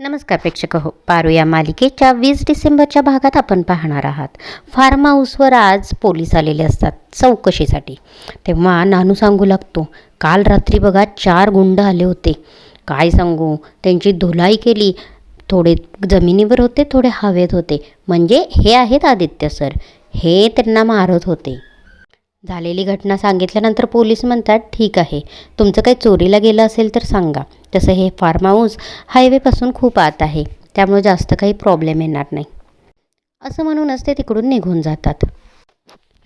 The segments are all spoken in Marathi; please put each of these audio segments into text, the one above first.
नमस्कार प्रेक्षक हो पारू या मालिकेच्या वीस डिसेंबरच्या भागात आपण पाहणार आहात. फार्म हाऊसवर आज पोलीस आलेले असतात चौकशीसाठी. तेव्हा नानू सांगू लागतो काल रात्री बघा चार गुंड आले होते. काय सांगू त्यांची धुलाई केली. थोडे जमिनीवर होते थोडे हवेत होते. म्हणजे हे आहेत आदित्य सर. हे त्यांना मारत होते. झालेली घटना सांगितल्यानंतर पोलीस म्हणतात ठीक आहे. तुमचं काही चोरीला गेलं असेल तर सांगा. तसं हे फार्म हाऊस हायवेपासून खूप आत आहे. त्यामुळे जास्त काही प्रॉब्लेम येणार नाही. असं म्हणूनच ते तिकडून निघून जातात.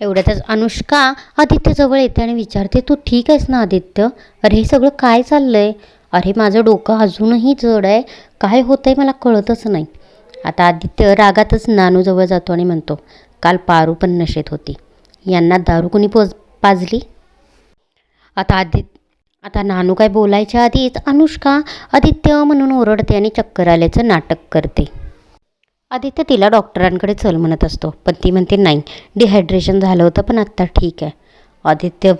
एवढ्यातच अनुष्का आदित्यजवळ येते आणि विचारते तू ठीक आहेस ना आदित्य? अरे हे सगळं काय चाललं आहे अरे माझं डोकं अजूनही जड आहे. काय होतं आहे मला कळतच नाही. आता आदित्य रागातच नानूजवळ जातो आणि म्हणतो काल पारू पण नशेत होती. यांना दारू कोणी पाजली? आता आदित आता नानू काय बोलायच्या आधीच अनुष्का आदित्य म्हणून ओरडते आणि चक्कर आल्याचं नाटक करते. आदित्य तिला डॉक्टरांकडे चल म्हणत असतो पण ती म्हणते नाही डिहायड्रेशन झालं होतं पण आत्ता ठीक आहे. आदित्य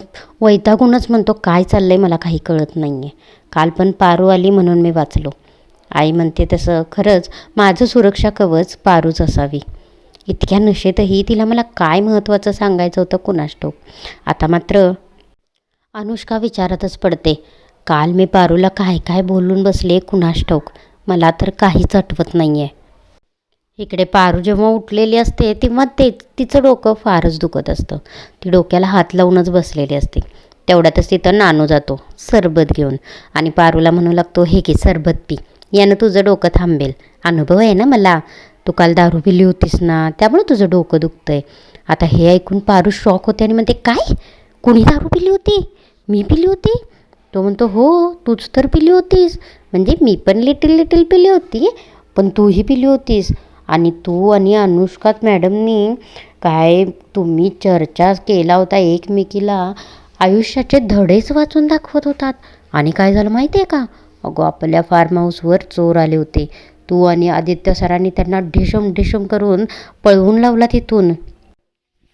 वैतागूनच म्हणतो काय चाललं आहे मला काही कळत नाही आहे काल पण पारू आली म्हणून मी वाचलो. आई म्हणते तसं खरंच माझं सुरक्षा कवच पारूच असावी. इतक्या नशेतही तिला मला काय महत्त्वाचं सांगायचं होतं कुणास आता मात्र अनुष्का विचारातच पडते. काल मी पारूला काय काय बोलून बसले कुणास मला तर काहीच आठवत नाही आहे इकडे पारू जेव्हा उठलेली असते तेव्हा ते तिचं डोकं फारच दुखत असतं. ती डोक्याला हात लावूनच बसलेली असते. तेवढ्यातच तिथं नानू जातो सरबत घेऊन. आणि पारूला म्हणू लागतो हे की सरबत पी. यानं तुझं डोकं थांबेल. अनुभव आहे ना मला? तू काल दारू पिली होतीस ना त्यामुळे तुझं डोकं दुखतं आहे आता हे ऐकून पारू शॉक होते आणि म्हणते काय? कुणी दारू पिली होती? मी पिली होती? तो म्हणतो हो तूच तर पिली होतीस. म्हणजे मी पण लिटिल लिटिल पिली होती पण तूही पिली होतीस. आणि तू आणि अनुष्कात मॅडमनी काय तुम्ही चर्चा केला होता एकमेकीला? आयुष्याचे धडेच वाचून दाखवत होतात. आणि काय झालं माहिती आहे का? अगो आपल्या फार्म हाऊसवर चोर आले होते. तू आणि आदित्य सरांनी त्यांना ढिशम ढिशम करून पळवून लावला तिथून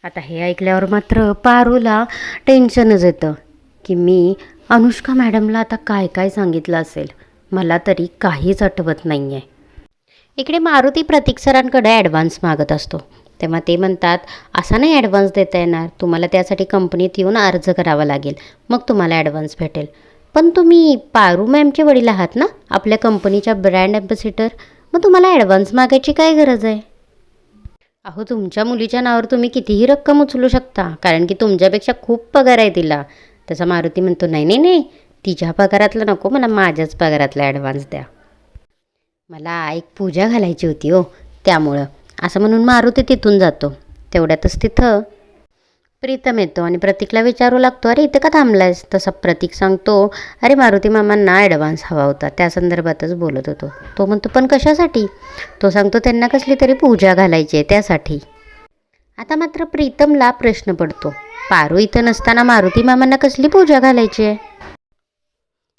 आता हे ऐकल्यावर मात्र पारूला टेन्शनच येतं. की मी अनुष्का मॅडमला आता काय काय सांगितलं असेल? मला तरी काहीच आठवत नाही आहे इकडे मारुती प्रतीक सरांकडे ॲडव्हान्स मागत असतो. तेव्हा ते म्हणतात असा नाही ॲडव्हान्स देता येणार. तुम्हाला त्यासाठी कंपनीत येऊन अर्ज करावा लागेल. मग तुम्हाला ॲडव्हान्स भेटेल. पण तुम्ही पारू मॅमचे वडील आहात ना? आपल्या कंपनीच्या ब्रँड ॲम्बॅसिडर. मग तुम्हाला ॲडव्हान्स मागायची काय गरज आहे? अहो तुमच्या मुलीच्या नावावर तुम्ही कितीही रक्कम उचलू शकता कारण की तुमच्यापेक्षा खूप पगार आहे तिला. तसा मारुती म्हणतो नाही नाही नाही तिच्या पगारातलं नको मला माझ्याच पगारातला ॲडव्हान्स द्या. मला एक पूजा घालायची होती हो त्यामुळं. असं म्हणून मारुती तिथून जातो. तेवढ्यातच तिथं प्रीतम येतो आणि प्रतीकला विचारू लागतो अरे इथं का थांबलायस? तसा प्रतीक सांगतो अरे मारुती मामांना ॲडव्हान्स हवा होता त्या संदर्भातच बोलत होतो. तो म्हणतो पण कशासाठी? तो सांगतो त्यांना कसली तरी पूजा घालायची आहे त्यासाठी. आता मात्र प्रीतमला प्रश्न पडतो पारू इथं नसताना मारुती मामांना कसली पूजा घालायची आहे?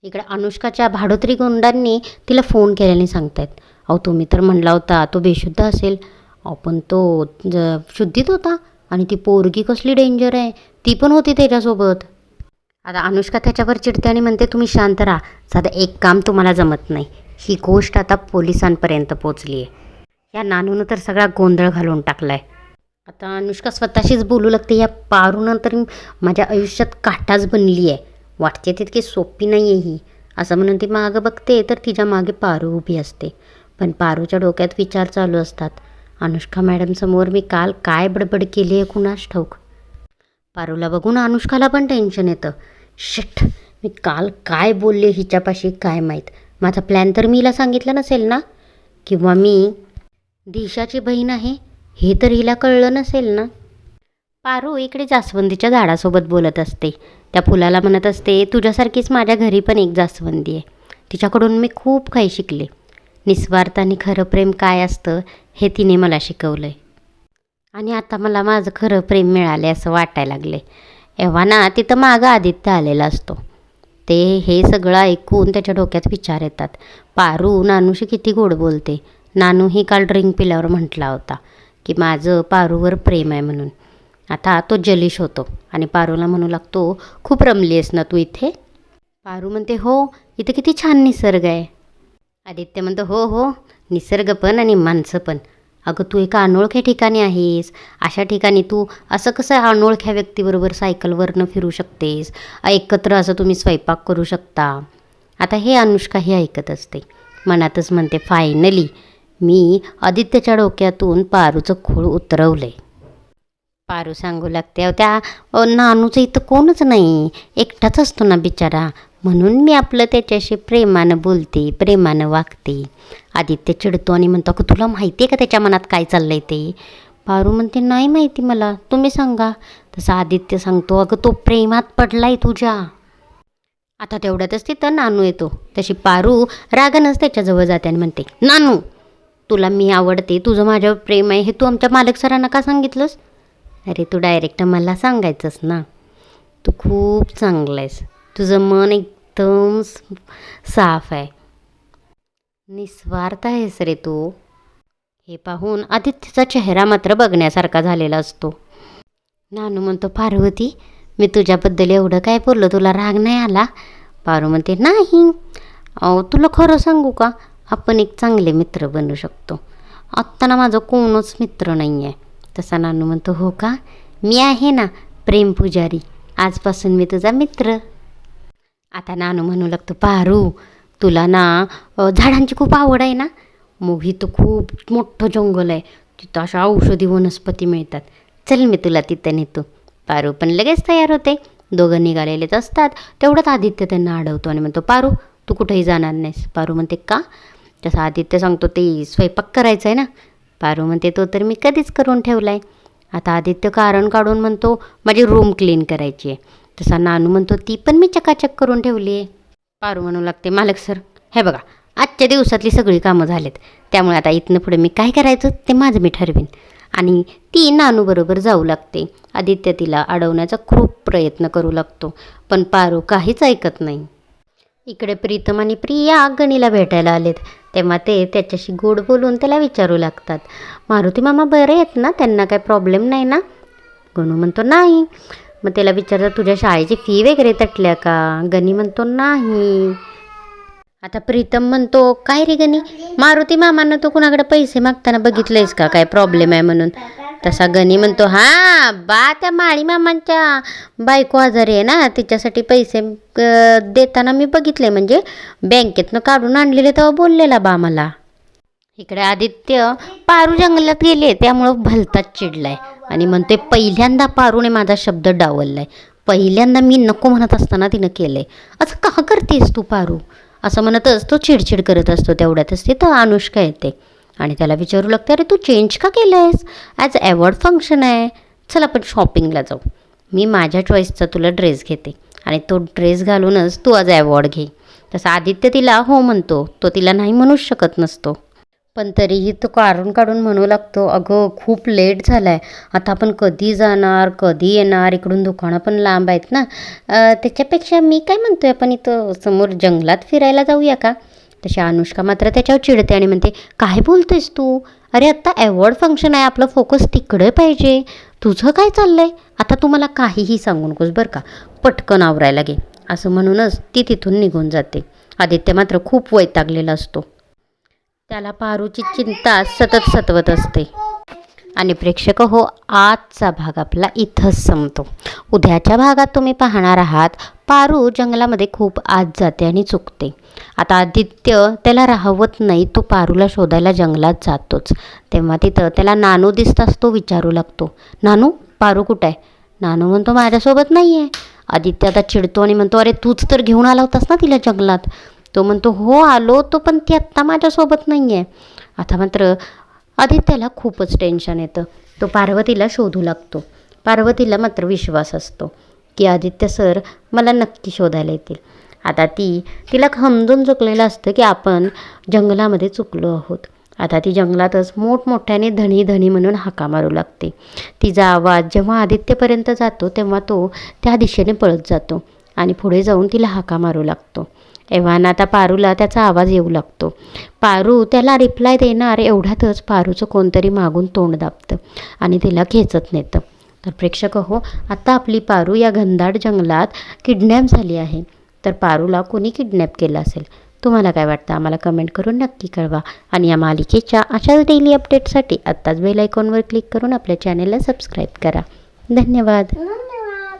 इकडे अनुष्काच्या भाडोत्री गुंडांनी तिला फोन केल्याने सांगतायत अहो तुम्ही तर म्हणला होता तो बेशुद्ध असेल. अहो पण तो शुद्धीत होता? आणि ती पोरगी कसली डेंजर आहे? ती पण होती त्याच्यासोबत. आता अनुष्का त्याच्यावर चिडते आणि म्हणते तुम्ही शांत राहा. साधं एक काम तुम्हाला जमत नाही. ही गोष्ट आता पोलिसांपर्यंत पोचली आहे या नानूनं तर सगळा गोंधळ घालून टाकला आहे आता अनुष्का स्वतःशीच बोलू लागते या पारूनंतर माझ्या आयुष्यात काटाच बनली आहे वाटते तितकी सोपी नाही आहे ही. असं म्हणून ती मागं बघते तर तिच्यामागे पारू उभी असते. पण पारूच्या डोक्यात विचार चालू असतात. अनुष्का मॅडमसमोर मी काल काय बडबड केली आहे कुणास ठाऊक? पारूला बघून अनुष्काला पण टेन्शन येतं. शिट मी काल काय बोलले हिच्यापाशी काय माहीत? माझा प्लॅन तर मीला सांगितला नसेल ना? किंवा मी दिशाची बहीण आहे हे तर हिला कळलं नसेल ना? पारू इकडे जास्वंदीच्या झाडासोबत बोलत असते. त्या फुलाला म्हणत असते तुझ्यासारखीच माझ्या घरी पण एक जास्वंदी आहे. तिच्याकडून मी खूप काही शिकले. निस्वार्थ आणि खरं प्रेम काय असतं हे तिने मला शिकवलं आहे आणि आता मला माझं खरं प्रेम मिळाले असं वाटायला लागले एव्हा ना तिथं मागं आदित्य आलेला असतो. ते हे सगळं ऐकून त्याच्या डोक्यात विचार येतात. पारू नानूशी किती गोड बोलते. नानूही काल ड्रिंक पिल्यावर म्हटला होता की माझं पारूवर प्रेम आहे म्हणून. आता तो जलिश होतो आणि पारूला म्हणू लागतो खूप रमली आहेस ना तू इथे? पारू म्हणते हो इथे किती छान निसर्ग आहे. आदित्य म्हणतो हो हो निसर्ग पण आणि माणसं पण. अगं तू एका अनोळख्या ठिकाणी आहेस. अशा ठिकाणी तू असं कसं अनोळख्या व्यक्तीबरोबर सायकलवरनं फिरू शकतेस? एकत्र असं तुम्ही स्वयंपाक करू शकता. आता हे अनुष्का हे ऐकत असते. मनातच म्हणते फायनली मी आदित्यच्या डोक्यातून पारूचं खूळ उतरवलं आहे पारू सांगू लागते त्या नानूचं इथं कोणच नाही. एकटाच असतो ना बिचारा. म्हणून मी आपलं त्याच्याशी प्रेमानं बोलते प्रेमानं वागते. आदित्य चिडतो आणि म्हणतो अगं तुला माहिती आहे का त्याच्या मनात काय चाललं आहे ते? पारू म्हणते नाही माहिती मला. तुम्ही सांगा. तसं आदित्य सांगतो अगं तो प्रेमात पडला आहे तुझ्या. आता तेवढ्यातच तिथं नानू येतो. तशी पारू रागानंच त्याच्याजवळ जाते आणि म्हणते नानू तुला मी आवडते. तुझं माझ्यावर प्रेम आहे. हे तू आमच्या मालक सरांना का सांगितलंस? अरे तू डायरेक्ट मला सांगायचंस ना. तू खूप चांगला आहेस तुझं मन एकदम साफ आहे. निस्वार्थ आहेस रे तू. हे पाहून आदित्यचा चेहरा मात्र बघण्यासारखा झालेला असतो. नानू म्हणतो पार्वती मी तुझ्याबद्दल एवढं काय बोललो? तुला राग नाही आला? पारू म्हणते नाही. अहो तुला खरं सांगू का? आपण एक चांगले मित्र बनू शकतो. आत्ता ना माझं कोणच मित्र नाही आहे तसा नानू म्हणतो हो का? मी आहे ना प्रेम पुजारी. आजपासून मी तुझा मित्र. आता नानू म्हणू लागतो पारू तुला ना झाडांची खूप आवड आहे ना? मग इथं खूप मोठं जंगल आहे. तिथं अशा औषधी वनस्पती मिळतात. चल मी तुला तिथं नेतो. पारू पण लगेच तयार होते. दोघं निघालेलेच असतात. तेवढंच आदित्य त्यांना अडवतो आणि म्हणतो पारू तू कुठेही जाणार नाहीस. पारू म्हणते का? तसं आदित्य सांगतो ते स्वयंपाक करायचं आहे ना. पारू म्हणते तो तर मी कधीच करून ठेवला आहे आता आदित्य कारण काढून म्हणतो माझी रूम क्लीन करायची आहे. तसा नानू म्हणतो ती पण मी चकाचक करून ठेवली आहे. पारू म्हणू लागते मालक सर हे बघा आजच्या दिवसातली सगळी कामं झालेत. त्यामुळे आता इथनं पुढे मी काय करायचं ते माझं मी ठरवीन. आणि ती नानूबरोबर जाऊ लागते. आदित्य तिला अडवण्याचा खूप प्रयत्न करू लागतो पण पारू काहीच ऐकत नाही. इकडे प्रीतम आणि प्रिया गणीला भेटायला आलेत. तेव्हा ते त्याच्याशी गोड बोलून त्याला विचारू लागतात. मारुती मामा बरे आहेत ना? त्यांना काय प्रॉब्लेम नाही ना? गणू म्हणतो नाही. मग त्याला विचारतात तुझ्या शाळेची फी वगैरे तटल्या का? गणी म्हणतो नाही. आता प्रीतम म्हणतो काय रे गणी मारुती मामांना तू कुणाकडे पैसे मागताना बघितलंयस का? काय प्रॉब्लेम आहे म्हणून. तसा गणी म्हणतो हां बा त्या माळी मामांच्या बायको आजारी आहे ना तिच्यासाठी पैसे देताना मी बघितले म्हणजे बँकेतनं काढून आणलेले तेव्हा बोललेला बा मला. इकडे आदित्य पारू जंगलात गेले त्यामुळं भलताच चिडलाय. आणि म्हणते पहिल्यांदा पारूने माझा शब्द डावललाय. पहिल्यांदा मी नको म्हणत असताना तिनं केलंय. असं का करतेस तू पारू? असं म्हणतच तो चिडचिड करत असतो तेवढ्यातच तिथं अनुष्का येते. आणि त्याला विचारू लागते अरे तू चेंज का केलं आहेस ॲज अवॉर्ड फंक्शन आहे. चल आपण शॉपिंगला जाऊ. मी माझ्या चॉईसचा तुला ड्रेस घेते. आणि तो ड्रेस घालूनच तू आज अवॉर्ड घे. तसं आदित्य तिला हो म्हणतो. तो तिला नाही म्हणूच शकत नसतो. पण तरीही तो काढून काढून म्हणू लागतो अगं खूप लेट झाला आहे आता आपण कधी जाणार कधी येणार? इकडून दुकानं पण लांब आहेत ना. त्याच्यापेक्षा मी काय म्हणतोय आपण इथं समोर जंगलात फिरायला जाऊया का? तशी अनुष्का मात्र त्याच्यावर चिडते आणि म्हणते काय बोलतेस तू? अरे आत्ता अवॉर्ड फंक्शन आहे आपलं फोकस तिकडे पाहिजे. तुझं काय चाललं आहे आता तू मला काहीही सांगू नकोस बरं का. पटकन आवरायला गे असं म्हणूनच ती तिथून निघून जाते. आदित्य मात्र खूप वैतागलेला असतो. त्याला पारूची चिंता सतत सतवत असते. आणि प्रेक्षक हो आजचा भाग आपला इथंच संपतो. उद्याच्या भागात तुम्ही पाहणार आहात पारू जंगलामध्ये खूप आत जाते आणि चुकते. आता आदित्य त्याला राहवत नाही तो पारूला शोधायला जंगलात जातोच. तेव्हा तिथं त्याला नानू दिसताच तो विचारू लागतो. नानू पारू कुठं आहे? नानू म्हणतो माझ्यासोबत नाही आहे आदित्य आता चिडतो आणि म्हणतो अरे तूच तर घेऊन आला होतास ना तिला जंगलात. तो म्हणतो हो आलो. तो पण ती आत्ता माझ्यासोबत नाही आहे आता मात्र आदित्याला खूपच टेन्शन येतं. तो पार्वतीला शोधू लागतो. पार्वतीला मात्र विश्वास असतो की आदित्य सर मला नक्की शोधायला येतील. आता ती तिला समजून चुकलेलं असतं की आपण जंगलामध्ये चुकलो आहोत. आता ती जंगलातच मोठमोठ्याने धणी धणी म्हणून हाका मारू लागते. तिचा आवाज जेव्हा आदित्यपर्यंत जातो तेव्हा तो त्या दिशेने पळत जातो आणि पुढे जाऊन तिला हाका मारू लागतो. एव्हाना आता पारूला त्याचा आवाज येऊ लागतो. पारू त्याला रिप्लाय देणार एवढ्यातच पारूचं कोणतरी मागून तोंड दाबतं आणि तिला खेचत नेतं. तर प्रेक्षक हो आता आपली पारू या घनदाट जंगलात किडनॅप झाली आहे. तर पारूला कोणी किडनॅप केलं असेल? तुम्हाला काय वाटतं? आम्हाला कमेंट करून नक्की कळवा. आणि या मालिकेच्या अशाच डेली अपडेटसाठी आत्ताच बेल आयकॉनवर क्लिक करून आपल्या चॅनेलला सबस्क्राईब करा. धन्यवाद.